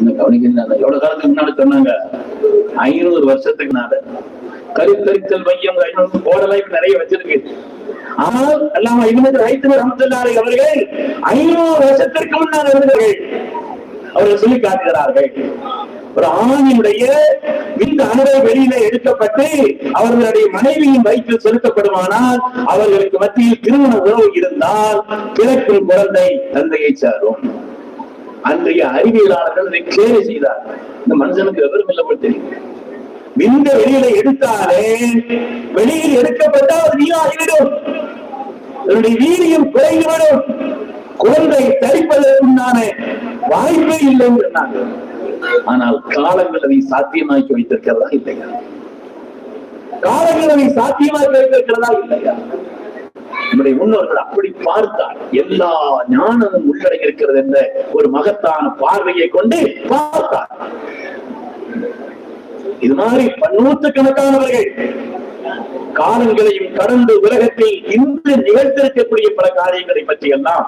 என்ன கவனிக்கிறாங்க எவ்வளவு காலத்துக்கு முன்னாடி சொன்னாங்க? ஐநூறு வருஷத்துக்கு முன்னாடி. கருத்தரித்தல் மையம் ஐநூறு போடலாம் இப்ப நிறைய வச்சிருக்கு. ஆனால் அல்லாம இவனது ரைத்து ரமத்துல்லாரை அவர்கள் ஐநூறு வருஷத்திற்கு முன்னால் இருந்தவர்கள். அவர்கள் சொல்லி காட்டுகிறார்கள். ஒரு ஆணியுடைய இந்த அணுவை வெளியில எடுக்கப்பட்டு அவர்களுடைய மனைவியின் வயிற்றில் செலுத்தப்படுமானால் அவர்களுக்கு மத்தியில் திருமண உறவு இருந்தால் பிறக்கும் குழந்தை தந்தையை சாரும். அன்றைய அறிவியலாளர்கள் இதை கேலி செய்தார் இந்த மனுஷனுக்கு விவரம் இல்லாமல் தெரியும் விந்த வெளியில எடுத்தாலே வெளியில் எடுக்கப்பட்டால் அது வீணாகிவிடும் அதனுடைய வீரியம் குறைந்துவிடும் குழந்தை தரிப்பதற்குண்டான வாய்ப்பே இல்லை சொன்னாங்க ஆனால் காலங்கள் அதை சாத்தியமாக்கி வைத்திருக்கிறதா இல்லையா? காலங்கள் அதை சாத்தியமாக்கி வைத்திருக்கிறதா இல்லையா? நம்முடைய முன்னோர்கள் அப்படி பார்த்தார். எல்லா ஞானமும் உள்ளடங்கி இருக்கிறது என்ற ஒரு மகத்தான பார்வையை கொண்டு பார்த்தார். இது மாதிரி பன்னூற்றுக்கணக்கானவர்கள் காலங்களையும் கடந்து உலகத்தில் இன்று நிகழ்த்திருக்கக்கூடிய பல காரியங்களை பற்றி எல்லாம்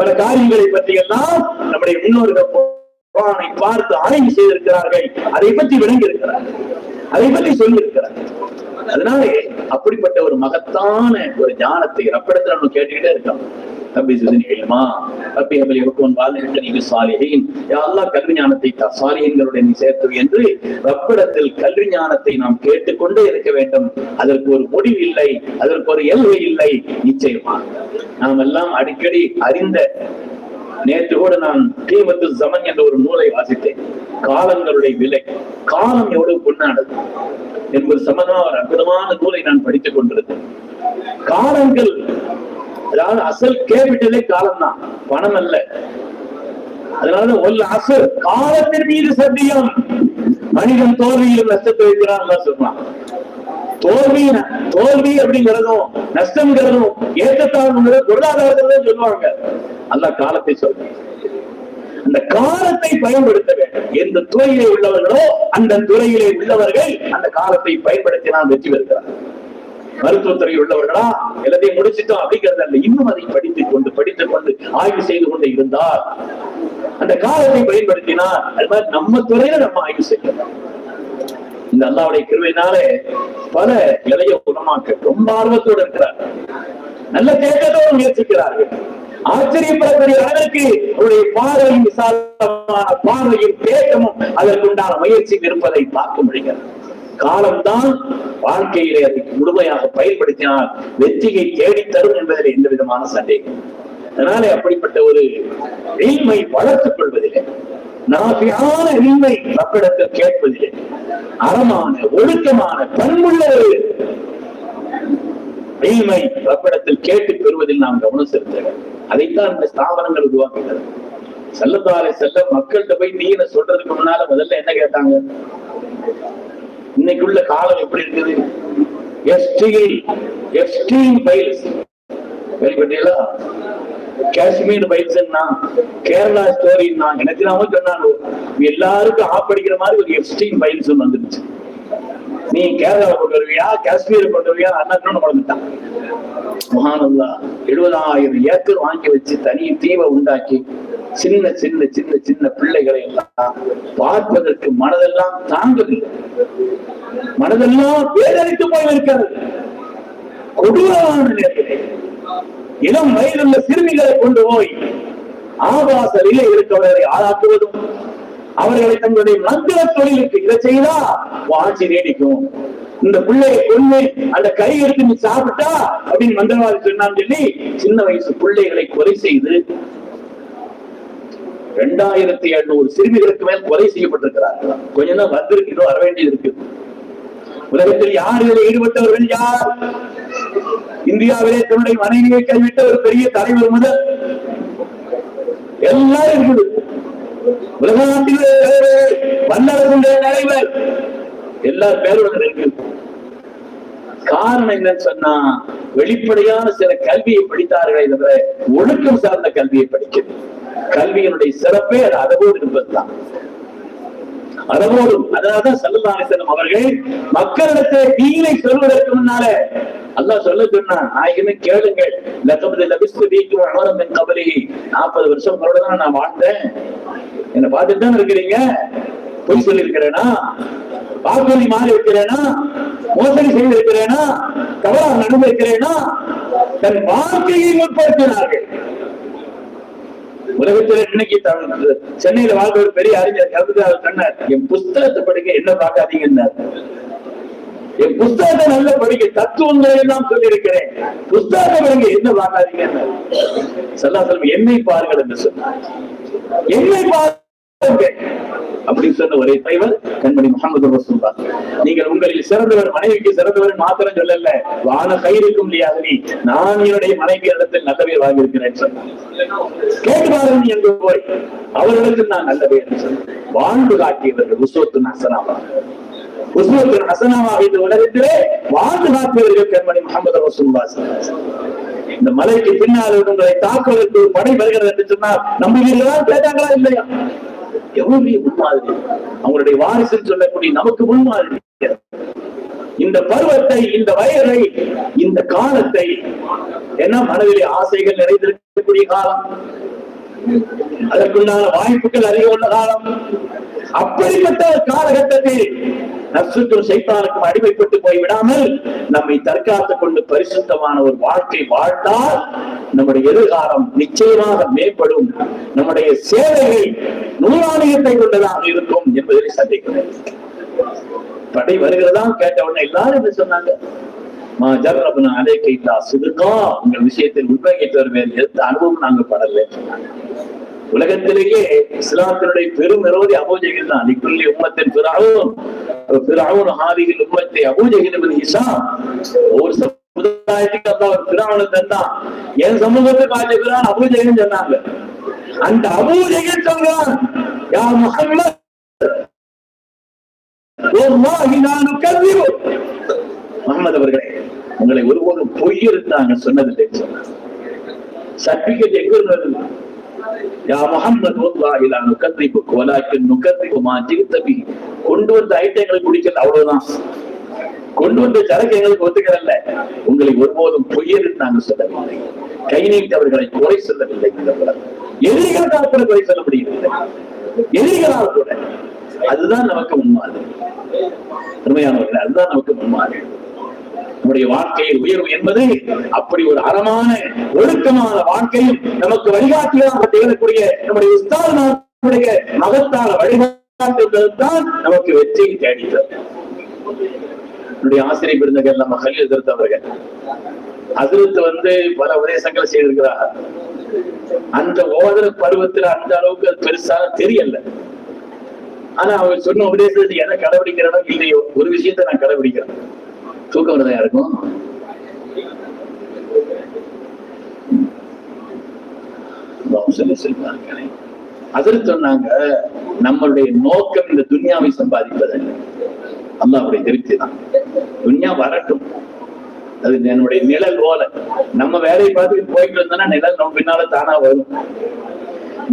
பல காரியங்களை பற்றி எல்லாம் நம்முடைய முன்னோர்கள் பார்த்து ஆய்வு செய்திருக்கிறார்கள். அதை பற்றி விளங்கி இருக்கிறார்கள் அதை பற்றி சொல்லியிருக்கிறார். அதனால அதனாலே அப்படிப்பட்ட ஒரு மகத்தான ஒரு ஞானத்தை ரப்பிடத்துல நம்ம கேட்டுக்கிட்டே இருக்கோம். ரப்பி சிதனி இல்மா ரப்பி ஹபலி யகுன் வாலிஹன் நீ சாலிஹீன். யா அல்லாஹ் கல்வி ஞானத்தை தா சாலிஹீன்களுடைய நீ சேர்த்து என்று ரப்பிடத்தில் கல்வி ஞானத்தை நாம் கேட்டுக்கொண்டே இருக்க வேண்டும். அதற்கு ஒரு முடிவு இல்லை அதற்கு ஒரு எல்லை இல்லை. நிச்சயமா நாம் எல்லாம் அடிக்கடி அறிந்த நேற்று கூட நான் தீமத்து ஜமன் என்ற ஒரு நூலை வாசித்தேன். காலங்களுடைய விலை. காலம் எவ்வளவு பொன்னானது? என்பது சம்பந்தமா ஒரு அற்புதமான நூலை நான் படித்துக் கொண்டிருந்தேன். காலங்கள் அதாவது அசல் கேபிட்டலே காலம் தான் பணம் அல்ல. அதனால ஒல்ல அசல் காலத்தின் மீது சத்தியம். மனிதன் தோல்வியில் நஷ்டத்தை வைக்கிறான் சொல்றான். தோல்வி தோல்வி அப்படிங்கிறதும் நஷ்டம்ங்கிறதும் ஏற்றத்தாழ்வுங்கிறது பொருளாதாரத்துல சொல்லுவாங்க. அல்ல காலத்தை சொல்றேன். அந்த காலத்தை பயன்படுத்த வேண்டும். எந்த துறையிலே உள்ளவர்களோ அந்த துறையிலே உள்ளவர்கள் அந்த காலத்தை பயன்படுத்தினால் வெற்றி பெறுகிறார். மருத்துவத்துறை உள்ளவர்களா? எல்லாத்தையும் முடிச்சிட்டோம் அப்படிங்கறது அல்ல இன்னும் அதை படித்துக் கொண்டு படித்துக் கொண்டு ஆய்வு செய்து கொண்டு இருந்தால் அந்த காலத்தை பயன்படுத்தினால் அது மாதிரி நம்ம துறையில நம்ம ஆய்வு செய்யலாம். இந்த அல்லாவுடைய கிருவினாலே பல இளைய குணமாக்க ரொம்ப ஆர்வத்தோடு இருக்கிறார். நல்ல தேட்டத்தோடு முயற்சிக்கிறார்கள். ஆச்சரியப்படக்கூடிய அளவிற்கு அவருடைய பார்வையும் விசாலமான பார்வையும் தேட்டமும் அதற்குண்டான முயற்சி இருப்பதை பார்க்க முடிகிறது. காலம்தான் வாழ்க்கையிலே அதை முழுமையாக பயன்படுத்தினால் வெற்றியை தேடித் தரும் என்பதில் எந்த விதமான சந்தேகம் அதனாலே அப்படிப்பட்ட ஒரு எளிமை வளர்த்துக் கொள்வதில்லை. நாசியான எளிமை ரப்பிடத்தில் கேட்பதில்லை. அறமான ஒழுக்கமான பண்புள்ள எளிமை ரப்பிடத்தில் கேட்டு பெறுவதில் நாம் கவனம் செலுத்த அதைத்தான் இந்த ஸ்தாபனங்கள் உருவாக்குகிறது. செல்லத்தாலே செல்ல மக்கள்கிட்ட போய் நீரை சொல்றதுக்கு முன்னால முதல்ல என்ன கேட்டாங்க? இன்னைக்குள்ள காலம் எப்படி இருக்குது? எஸ்டில் எஸ்டீம் பைல்ஸ் கேள்விப்பட்டீங்களா காஷ்மீர் பைல்ஸ்னா கேரளா ஸ்டோரின்னா எனக்கு நாம சொன்னாங்க. எல்லாருக்கும் ஆப்படிக்கிற மாதிரி ஒரு எக்ஸ்ட்ரீம் பைல்ஸ் வந்துருச்சு. நீ கேரளாவை கொண்டு வருவியா காஷ்மீரை கொண்டு வருவியா? அண்ணன் வளர்ந்துட்டான் மகானந்தா எழுபதாயிரம் ஏக்கர் வாங்கி வச்சு தனி தீவை உண்டாக்கி சின்ன சின்ன சின்ன சின்ன பிள்ளைகளை எல்லாம் பார்ப்பதற்கு மனதெல்லாம் தாங்கவில்லை. மனதெல்லாம் பேரழித்து போய் இருக்கிறது கொடூரமான நேரத்திலே. இளம் வயதுள்ள சிறுமிகளை கொண்டு போய் ஆபாச நிலை இருக்கவர்களை ஆளாக்குவதும் அவர்களை தங்களுடைய மந்திர தொழிலுக்கு இதை செய்தா உன் ஆட்சி நீடிக்கும். இந்த பிள்ளையை கொண்டு அந்த கை எடுத்து நீ சாப்பிட்டா அப்படின்னு மந்திரவாதி சொன்னான்னு சொல்லி சின்ன வயசு பிள்ளைகளை கொலை செய்து ரெண்டாயிரத்தி எண்ணூறு சிறுமிகளுக்கு மேல் கொலை செய்யப்பட்டிருக்கிறார்கள். கொஞ்சம் தான் வந்திருக்கு வர வேண்டியது இருக்கு. உலகத்தில் யார் இதில் ஈடுபட்டவர்கள்? யார்? இந்தியாவிலே தன்னுடைய மனைவியை கைவிட்ட ஒரு பெரிய தலைவர் முதல் எல்லாம் இருக்குது. உலக நாட்டில் வல்லரசுடைய தலைவர். எல்லா பேரும் இருக்கு காரணம் என்னன்னு சொன்னா வெளிப்படையான சில கல்வியை படித்தார்களே தவிர ஒழுக்கம் சார்ந்த கல்வியை படிக்கிறது கல்வியினுடைய சிறப்பே அது அதவோடு இருப்பதுதான். அதவோடும் அதனாலதான் சல்லுல்லாசனம் அவர்கள் மக்களிடத்தை தீனை சொல்வதற்கு முன்னால அல்லா சொல்ல சொன்னான் நாயகமே கேளுங்கள் லக்கபதி லபிஸ்து அமரம் என் நாற்பது வருஷம் உங்களோட தான் நான் வாழ்ந்தேன். என்ன பார்த்துட்டு தான் இருக்கிறீங்க? பொய் சொல்லி இருக்கிறேனா வாக்குறுதி மாறி இருக்கிறேனா? மோசடி செய்து இருக்கிறேனா தவறாக நடந்து இருக்கிறேனா தன் வாழ்க்கையை முற்படுத்தினார்கள். உலகத்தில் இன்னைக்கு சென்னையில வாழ்ந்த ஒரு பெரிய அறிஞர் இறந்துட்டு சொன்னார் என் புஸ்தகத்தை படிக்க என்ன பார்க்காதீங்கன்னார். என் புஸ்தகத்தை நல்ல படிக்க தத்துவங்களை எல்லாம் சொல்லியிருக்கிறேன். புஸ்தகத்தை படிங்க என்ன வாங்காதீங்க சல்லா செல்வம் என்னை பாருங்கள் என்று சொன்னார். என்னை பாருங்க அப்படின்னு சொன்ன ஒரே தலைவர் கண்மணி முகமது ரசூல்லா நீங்கள் உங்களில் சிறந்தவர் மனைவிக்கு சிறந்தவர் மாத்திரம் சொல்லல. வான கயிறுக்கும் நீ நான் என்னுடைய மனைவி இடத்தில் நல்ல பேர் வாங்கியிருக்கிறேன் சொன்னார். கேட்டு பாருங்க என்று போய். அவர்களுக்கு நான் நல்ல பேர் வாழ்ந்து காட்டியவர்கள் உசோத்து நசனாவா உஸ்மத்து ஹசனாவா இந்த உலகத்திலே வாழ்ந்து காப்பவர்கள் கண்மணி முகமது ரசூல்லா இந்த மலைக்கு பின்னால் உங்களை தாக்குவதற்கு படை வருகிறது என்று சொன்னால் நம்புவீர்களா கேட்டாங்களா இல்லையா? எவ்வளவு பெரிய முன்மாதிரி. அவங்களுடைய வாரிசுன்னு சொல்லக்கூடிய நமக்கு முன்மாதிரி. இந்த பருவத்தை இந்த வயதை இந்த காலத்தை என்ன மனதிலே ஆசைகள் நிறைந்திருக்கக்கூடிய காலம். அதற்குண்டான வாய்ப்புகள் அதிகம் உள்ள காலம். அப்படிப்பட்ட ஒரு காலகட்டத்தில் நசுக்கும் சைத்தானுக்கும் அடிமைப்பட்டு போய் விடாமல் நம்மை தற்காத்துக் கொண்டு பரிசுத்தமான ஒரு வாழ்க்கை வாழ்ந்தால் நம்முடைய எதிர்காலம் நிச்சயமாக மேம்படும். நம்முடைய சேவைகள் நூலாலயத்தை கொண்டதாக இருக்கும் என்பதை சந்தேகம் படை வருகிறதா? கேட்ட உடனே எல்லாரும் என்ன சொன்னாங்க? மா ஜர்ரபுன அலைக்க இல்லா சுதுக்கா உங்கள் விஷயத்தில் உண்மை கேட்டு வருவேன். எந்த அனுபவம் நாங்க படல. சொன்னாங்க உலகத்திலேயே இஸ்லாத்தினுடைய பெரும் விரோதி அபூஜகில் தான். லிக்குள்ளி உம்மத்தின் பிறாவும் பிறாவும் ஹாதியில் உம்மத்தை அபூஜகில் ஹிசா ஒரு சமுதாயத்துக்கு அந்த ஒரு பிராவனை தந்தான் என் சமூகத்தை ஆஜ பிரான் அபூஜகின்னு சொன்னாங்க. அந்த அபூஜகில் சொல்றான் யா முகம்மது முகமது அவர்களே உங்களை ஒருவரும் பொய் இருந்தாங்க சொன்னதில்லை. சொன்னாங்க சர்டிபிகேட் எங்க இருந்தது? யா முகம்மது வல்லாஹி லா நுகத்திபுக் வலாக்கின் நுகத்திபு மா ஜிக்த கொண்டு வந்த ஐட்டங்களை குடிக்கல அவ்வளவுதான் கொண்டு வந்த சரக்கு எங்களுக்கு ஒத்துக்கிறல்ல உங்களை ஒருபோதும் பொய்யர் நாங்க சொல்லவில்லை கை நீட்டவர்களை குறை சொல்லவில்லை இந்த உலகம் எதிரிகளுக்காக கூட குறை சொல்ல முடியவில்லை எதிரிகளால் கூட அதுதான் நமக்கு முன்மாதிரி உண்மையானவர்கள் அதுதான் நமக்கு முன்மாதிரி நம்முடைய வாழ்க்கையில் உயர்வு என்பது அப்படி ஒரு அறமான ஒழுக்கமான வாழ்க்கையும் நமக்கு வழிகாட்டியாக திகழக்கூடிய நம்முடைய உஸ்தாதனுடைய மகத்தான வழிகாட்டுதான் நமக்கு வெற்றியை தேடித்தது என்னுடைய ஆசிரியர் பெருந்தகர் நம்ம கல்வி எதிர்த்தவர்கள் அதிர்த்து வந்து பல உபதேசங்களை செய்திருக்கிறார் அந்த ஓதர பருவத்துல அந்த அளவுக்கு அது பெருசா தெரியல. ஆனா அவர் சொன்ன உபதேசத்தை எதை கடைபிடிக்கிறனோ இல்லையோ ஒரு விஷயத்தை நான் கடைபிடிக்கிறேன். தூக்கம் வருதா யாருக்கும் அதற்கு சொன்னாங்க நம்மளுடைய நோக்கம் இந்த துன்யாவை சம்பாதிப்பதல்ல. அல்லாவுடைய திருப்தி தான். துன்யா வரட்டும். அது என்னுடைய நிழல் ஓல நம்ம வேலையை பார்த்து போயிட்டு இருந்தோம்னா நிழல் நம்ம பின்னால தானா வரும்.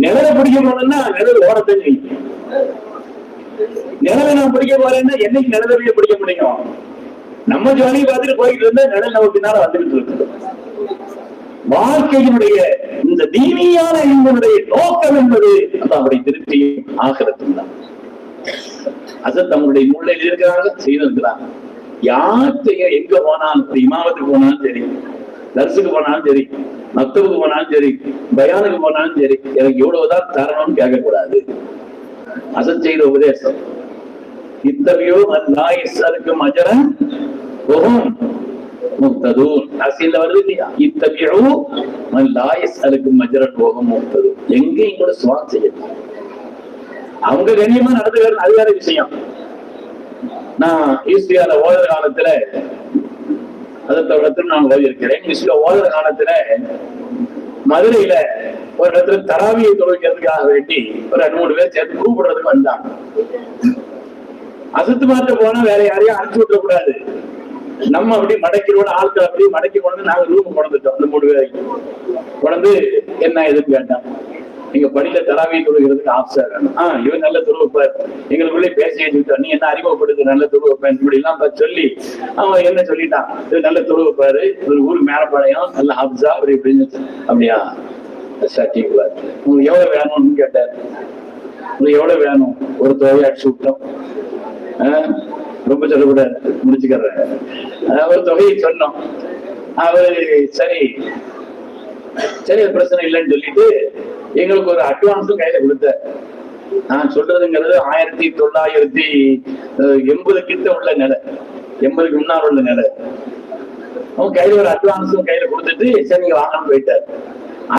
நிழலை பிடிக்க போனோம்னா நிழல் ஓட தெரியும் நிழலை நான் பிடிக்க போறேன்னா என்னைக்கு நிழலையே பிடிக்க முடியும்? நம்ம ஜோலியை பார்த்துட்டு போயிட்டு இருந்தா நிழல் நம்ம வந்துட்டு இருக்கு. வாழ்க்கையினுடைய இந்த தீனியான இன்பனுடைய நோக்கம் என்பது அவருடைய திருப்தியும் ஆகிறதும் தான். அது தங்களுடைய முள்ளையில் இருக்கிறாங்க செய்திருக்கிறாங்க யார்கிட்ட எங்க போனாலும் இப்ப இமாமத்துக்கு போனாலும் சரி தரிசுக்கு போனாலும் சரி மக்தவுக்கு போனாலும் சரி பயானுக்கு போனாலும் சரி எனக்கு இவ்வளவுதான் தரணும்னு கேட்கக்கூடாது. அசத் செய்த உபதேசம். இத்தகையோ அல்லாய் சருக்கும் அஜரன் ஒஹும் முக்ததூன் அரசியல்ல வருது இல்லையா இத்தகையோ லாயஸ் அலுக்கு மஜரன் ஒஹும் முக்தது எங்கேயும் கூட சுவான் செய்யலாம் அவங்க கண்ணியமா நடந்துக்கிறது அது வேற விஷயம். நான் ஈஸ்டியால ஓடுற காலத்துல அதற்கு நான் ஓதி இருக்கிறேன். ஈஸ்டியா ஓடுற காலத்துல மதுரையில ஒரு இடத்துல தராவியை தொழிற்கிறதுக்காக வேண்டி ஒரு ரெண்டு மூணு பேர் சேர்த்து கூப்பிடுறதுக்கு வந்தாங்க. அசத்து மாத்த போனா வேற யாரையும் அனுப்பிச்சு விட்டுற கூடாது. நம்ம அப்படி மடக்கிறோட ஆட்கள் அப்படி மடக்கி கொண்டு நாங்க ரூம் கொண்டுட்டோம் அந்த மூணு பேரை கொண்டு என்ன எதுக்கு வேண்டாம்? நீங்க பணியில தராவியை தொழுகிறதுக்கு ஆப்ஷா வேணும் ஆஹ் இவன் நல்ல துருவப்பார் எங்களுக்குள்ளே பேசி வச்சுக்கிட்டோம் நீ என்ன அறிமுகப்படுத்து நல்ல துருவப்பேன் இப்படி எல்லாம் சொல்லி அவன் என்ன சொல்லிட்டான்? இது நல்ல துருவப்பாரு ஒரு ஊர் மேலப்பாளையம் நல்ல ஹப்ஸா அப்படி இப்படின்னு அப்படியா? சர்டிஃபிகேட் உங்களுக்கு எவ்வளவு வேணும்னு கேட்டார். உங்களுக்கு எவ்வளவு வேணும்? ஒரு தொகையை அடிச்சு விட்டோம். ஆஹ் ரொம்ப சொல்லக்கூடாது முடிச்சுக்கிறேன். ஒரு தொகையை சொன்னோம். அவரு சரி சரி அது பிரச்சனை இல்லைன்னு சொல்லிட்டு எங்களுக்கு ஒரு அட்வான்ஸும் கையில கொடுத்தார். நான் சொல்றதுங்கிறது ஆயிரத்தி தொள்ளாயிரத்தி எண்பது கிட்ட உள்ள நிலை. எண்பதுக்கு முன்னால் உள்ள நிலை. அவங்க கையில ஒரு அட்வான்ஸும் கையில கொடுத்துட்டு சரி நீங்க வாங்கன்னு போயிட்டார்.